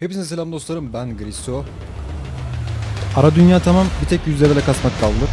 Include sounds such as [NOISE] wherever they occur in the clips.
Hepinize selam dostlarım ben Griso. Ara dünya tamam bir tek 100 lirayla kasmak kaldı.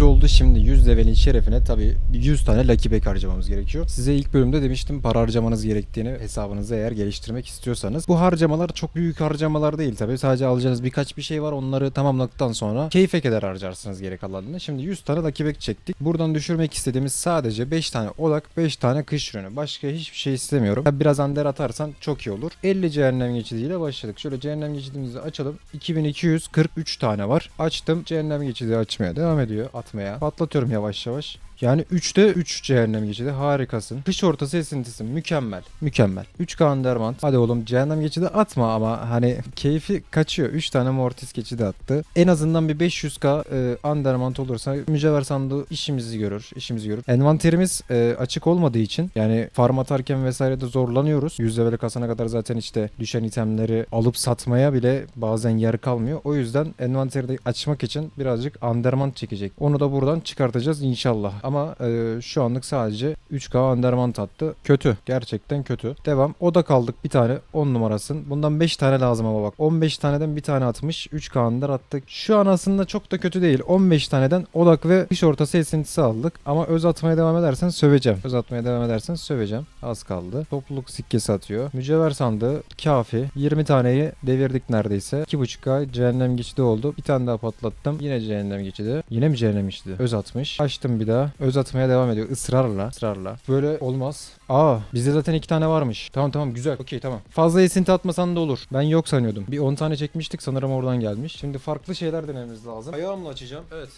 100 oldu şimdi 100 levelin şerefine tabi 100 tane Lucky Bag harcamamız gerekiyor. Size ilk bölümde demiştim para harcamanız gerektiğini hesabınızı eğer geliştirmek istiyorsanız. Bu harcamalar çok büyük harcamalar değil tabi sadece alacağınız birkaç bir şey var onları tamamladıktan sonra keyfe kadar harcarsınız geri kalanını. Şimdi 100 tane Lucky Bag çektik. Buradan düşürmek istediğimiz sadece 5 tane odak 5 tane kış ürünü. Başka hiçbir şey istemiyorum. Tabii Biraz under atarsan çok iyi olur. 50 cehennem geçidiyle başladık. Şöyle cehennem geçidimizi açalım. 2243 tane var. Açtım. Cehennem geçidi açmaya devam ediyor. Atmaya. Patlatıyorum yavaş yavaş. Yani 3'te 3 cehennem geçidi harikasın. Kış ortası esintisi mükemmel. Mükemmel. 3K Undermant. Hadi oğlum cehennem geçidi atma ama hani keyfi kaçıyor. 3 tane Mortis geçidi attı. En azından bir 500K e, Undermant olursa mücevher sandığı işimizi görür. işimizi görür. Envanterimiz e, açık olmadığı için yani farm atarken vesaire de zorlanıyoruz. 100 level kasana kadar zaten işte düşen itemleri alıp satmaya bile bazen yer kalmıyor. O yüzden envanteri açmak için birazcık Undermant çekecek. Onu da buradan çıkartacağız inşallah. Ama e, şu anlık sadece 3K Undermant attı. Kötü. Gerçekten kötü. Devam. O da kaldık bir tane 10 numarasın. Bundan 5 tane lazım ama bak. 15 taneden bir tane atmış. 3K Under attık. Şu an aslında çok da kötü değil. 15 taneden odak ve kış ortası esintisi aldık. Ama öz atmaya devam edersen söveceğim. Öz atmaya devam edersen söveceğim. Az kaldı. Topluluk sikkesi atıyor. Mücevher sandığı kafi. 20 taneyi devirdik neredeyse. 2.5K cehennem geçidi oldu. Bir tane daha patlattım. Yine cehennem geçidi. Yine mi cehennem geçidi? Öz atmış. Açtım bir daha. Öz atmaya devam ediyor. Israrla. ısrarla. Böyle olmaz. Aa bizde zaten iki tane varmış. Tamam tamam güzel. Okey tamam. Fazla esinti atmasan da olur. Ben yok sanıyordum. Bir 10 tane çekmiştik sanırım oradan gelmiş. Şimdi farklı şeyler denememiz lazım. Ayağımla açacağım. Evet.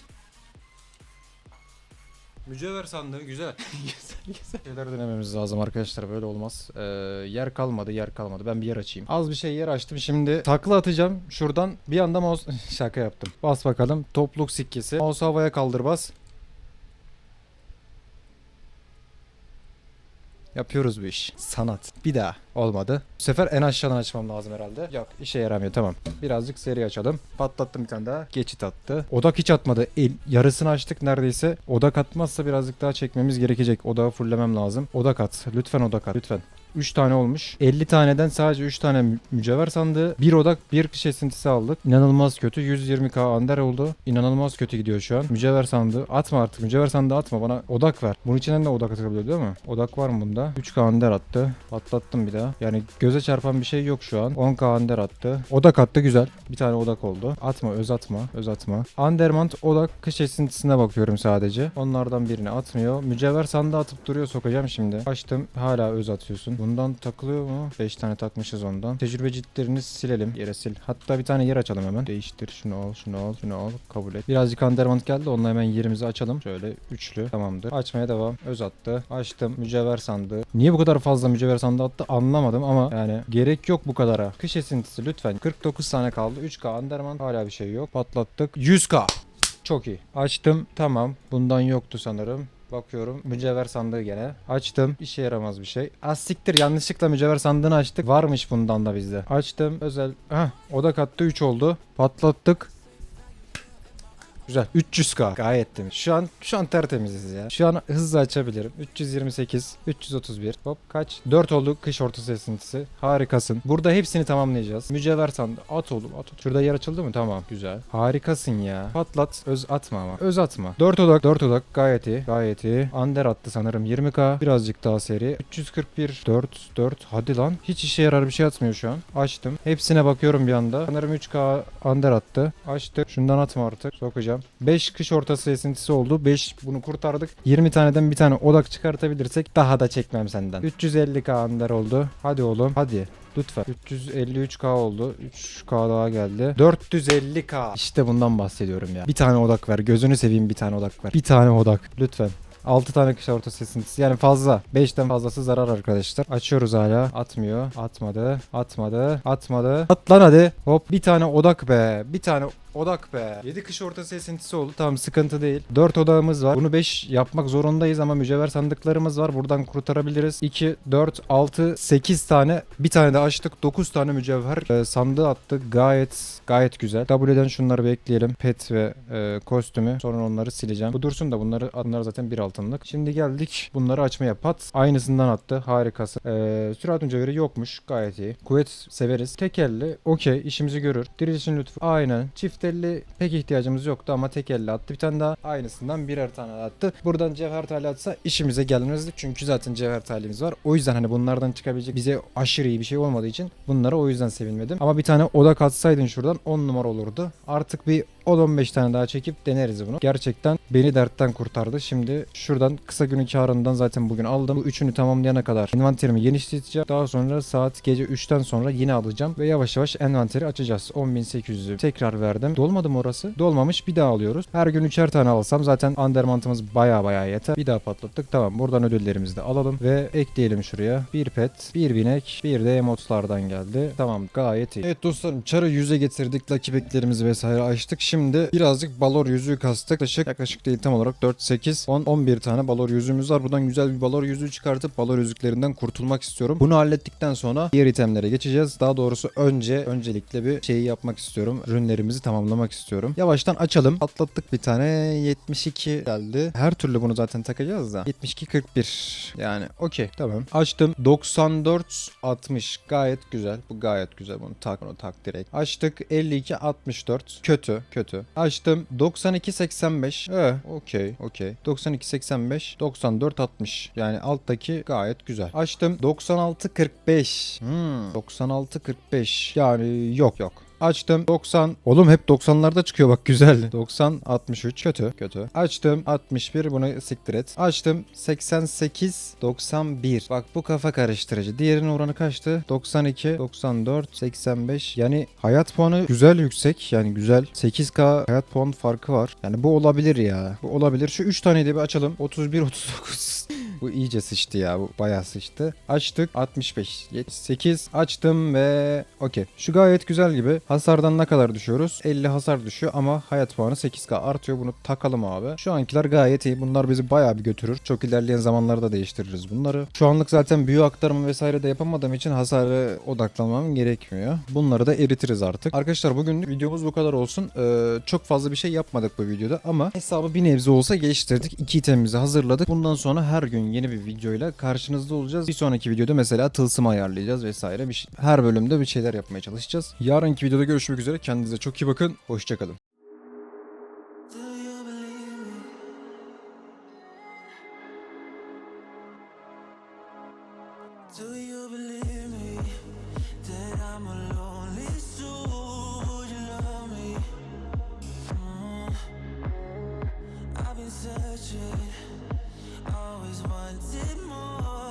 Mücevher sandığı güzel. [LAUGHS] güzel güzel. Şeyler denememiz lazım arkadaşlar böyle olmaz. Ee, yer kalmadı yer kalmadı. Ben bir yer açayım. Az bir şey yer açtım. Şimdi takla atacağım. Şuradan bir anda mouse [LAUGHS] şaka yaptım. Bas bakalım. Topluk sikkesi. Mouse havaya kaldır bas. Yapıyoruz bu iş. Sanat. Bir daha. Olmadı. Bu sefer en aşağıdan açmam lazım herhalde. Yok işe yaramıyor tamam. Birazcık seri açalım. Patlattım bir tane daha. Geçit attı. Odak hiç atmadı. El, yarısını açtık neredeyse. Odak atmazsa birazcık daha çekmemiz gerekecek. Odağı fullemem lazım. Odak at. Lütfen odak at. Lütfen. 3 tane olmuş. 50 taneden sadece 3 tane mü- mücevher sandığı. Bir odak bir kış esintisi aldık. İnanılmaz kötü. 120k ander oldu. İnanılmaz kötü gidiyor şu an. Mücevher sandığı. Atma artık. Mücevher sandığı atma. Bana odak ver. Bunun içinden de odak atabiliyor değil mi? Odak var mı bunda? 3k ander attı. Patlattım bir daha. Yani göze çarpan bir şey yok şu an. 10k ander attı. Odak attı güzel. Bir tane odak oldu. Atma öz atma. Öz atma. Andermant odak kış esintisine bakıyorum sadece. Onlardan birini atmıyor. Mücevher sandığı atıp duruyor sokacağım şimdi. Açtım. Hala öz atıyorsun. Bundan takılıyor mu? 5 tane takmışız ondan. Tecrübe ciltlerini silelim. Yere sil. Hatta bir tane yer açalım hemen. Değiştir. Şunu al. Şunu al. Şunu al. Kabul et. Birazcık Andermant geldi. Onunla hemen yerimizi açalım. Şöyle üçlü. Tamamdır. Açmaya devam. Öz attı. Açtım. Mücevher sandığı. Niye bu kadar fazla mücevher sandığı attı anlamadım ama yani gerek yok bu kadara. Kış esintisi lütfen. 49 tane kaldı. 3K Andermant. Hala bir şey yok. Patlattık. 100K. Çok iyi. Açtım. Tamam. Bundan yoktu sanırım. Bakıyorum. Mücevher sandığı gene. Açtım. İşe yaramaz bir şey. Az siktir. Yanlışlıkla mücevher sandığını açtık. Varmış bundan da bizde. Açtım. Özel. Heh. Oda kattı 3 oldu. Patlattık. Güzel. 300k. Gayet temiz. Şu an şu an tertemiziz ya. Şu an hızlı açabilirim. 328, 331. Hop kaç? 4 oldu kış ortası esintisi. Harikasın. Burada hepsini tamamlayacağız. Mücevher sandı. At oğlum at. at. Şurada yer açıldı mı? Tamam. Güzel. Harikasın ya. Patlat. Öz atma ama. Öz atma. 4 odak. 4 odak. Gayet iyi. Gayet iyi. Under attı sanırım 20k. Birazcık daha seri. 341. 4. 4. Hadi lan. Hiç işe yarar bir şey atmıyor şu an. Açtım. Hepsine bakıyorum bir anda. Sanırım 3k under attı. Açtık. Şundan atma artık. Sokacağım. 5 kış ortası esintisi oldu. 5 bunu kurtardık. 20 taneden bir tane odak çıkartabilirsek daha da çekmem senden. 350k under oldu. Hadi oğlum. Hadi. Lütfen. 353k oldu. 3k daha geldi. 450k. İşte bundan bahsediyorum ya. Bir tane odak ver. Gözünü seveyim bir tane odak ver. Bir tane odak. Lütfen. 6 tane kış ortası esintisi. Yani fazla. 5'ten fazlası zarar arkadaşlar. Açıyoruz hala. Atmıyor. Atmadı. Atmadı. Atmadı. At lan hadi. Hop. Bir tane odak be. Bir tane Odak be. 7 kış ortası esintisi oldu. Tamam sıkıntı değil. 4 odağımız var. Bunu 5 yapmak zorundayız ama mücevher sandıklarımız var. Buradan kurtarabiliriz. 2, 4, 6, 8 tane. Bir tane de açtık. 9 tane mücevher e, sandığı attık. Gayet gayet güzel. W'den şunları bir ekleyelim. Pet ve e, kostümü. Sonra onları sileceğim. Bu dursun da bunları bunlar zaten bir altınlık. Şimdi geldik bunları açmaya. Pat aynısından attı. Harikası. E, sürat mücevheri yokmuş. Gayet iyi. Kuvvet severiz. Tek elle okey işimizi görür. Dirilişin lütfu. Aynen. Çift elli pek ihtiyacımız yoktu ama tek elle attı. Bir tane daha aynısından birer tane attı. Buradan cevher tali atsa işimize gelmezdi. Çünkü zaten cevher talimiz var. O yüzden hani bunlardan çıkabilecek bize aşırı iyi bir şey olmadığı için bunlara o yüzden sevinmedim. Ama bir tane oda atsaydın şuradan 10 numara olurdu. Artık bir 10-15 tane daha çekip deneriz bunu. Gerçekten beni dertten kurtardı. Şimdi şuradan kısa günün karından zaten bugün aldım. Bu üçünü tamamlayana kadar envanterimi genişleteceğim. Daha sonra saat gece 3'ten sonra yine alacağım. Ve yavaş yavaş envanteri açacağız. 10.800'ü tekrar verdim. Dolmadı mı orası? Dolmamış bir daha alıyoruz. Her gün üçer tane alsam zaten undermantımız baya baya yeter. Bir daha patlattık. Tamam buradan ödüllerimizi de alalım. Ve ekleyelim şuraya. Bir pet, bir binek, bir de emotlardan geldi. Tamam gayet iyi. Evet dostlarım çarı yüze getirdik. Lucky pack'lerimizi vesaire açtık. Şimdi birazcık balor yüzüğü kastık. Yaklaşık, yaklaşık değil tam olarak 4, 8, 10, 11 tane balor yüzüğümüz var. Buradan güzel bir balor yüzüğü çıkartıp balor yüzüklerinden kurtulmak istiyorum. Bunu hallettikten sonra diğer itemlere geçeceğiz. Daha doğrusu önce öncelikle bir şeyi yapmak istiyorum. Ürünlerimizi tamamlamak istiyorum. Yavaştan açalım. Atlattık bir tane 72 geldi. Her türlü bunu zaten takacağız da. 72 41. Yani okey tamam. Açtım. 94 60 gayet güzel. Bu gayet güzel. Bunu tak bunu tak direkt. Açtık 52 64. Kötü kötü. Açtım 92 85. Eh okey okey. 92 85 94 60. Yani alttaki gayet güzel. Açtım 96 45. Hmm, 96 45. Yani yok yok. Açtım 90. Oğlum hep 90'larda çıkıyor bak güzel. 90 63 kötü kötü. Açtım 61 bunu siktir et. Açtım 88 91. Bak bu kafa karıştırıcı. Diğerinin oranı kaçtı? 92 94 85. Yani hayat puanı güzel yüksek. Yani güzel. 8k hayat puan farkı var. Yani bu olabilir ya. Bu olabilir. Şu 3 taneyi de bir açalım. 31 39. Bu iyice sıçtı ya. Bu bayağı sıçtı. Açtık. 65. 78. Açtım ve okey. Şu gayet güzel gibi. Hasardan ne kadar düşüyoruz? 50 hasar düşüyor ama hayat puanı 8k artıyor. Bunu takalım abi. Şu ankiler gayet iyi. Bunlar bizi bayağı bir götürür. Çok ilerleyen zamanlarda değiştiririz bunları. Şu anlık zaten büyü aktarımı vesaire de yapamadığım için hasarı odaklanmam gerekmiyor. Bunları da eritiriz artık. Arkadaşlar bugün videomuz bu kadar olsun. Ee, çok fazla bir şey yapmadık bu videoda ama hesabı bir nebze olsa geliştirdik. İki itemimizi hazırladık. Bundan sonra her gün yeni bir videoyla karşınızda olacağız. Bir sonraki videoda mesela tılsım ayarlayacağız vesaire. Bir şey, her bölümde bir şeyler yapmaya çalışacağız. Yarınki videoda görüşmek üzere. Kendinize çok iyi bakın. Hoşçakalın. Searching. always wanted more.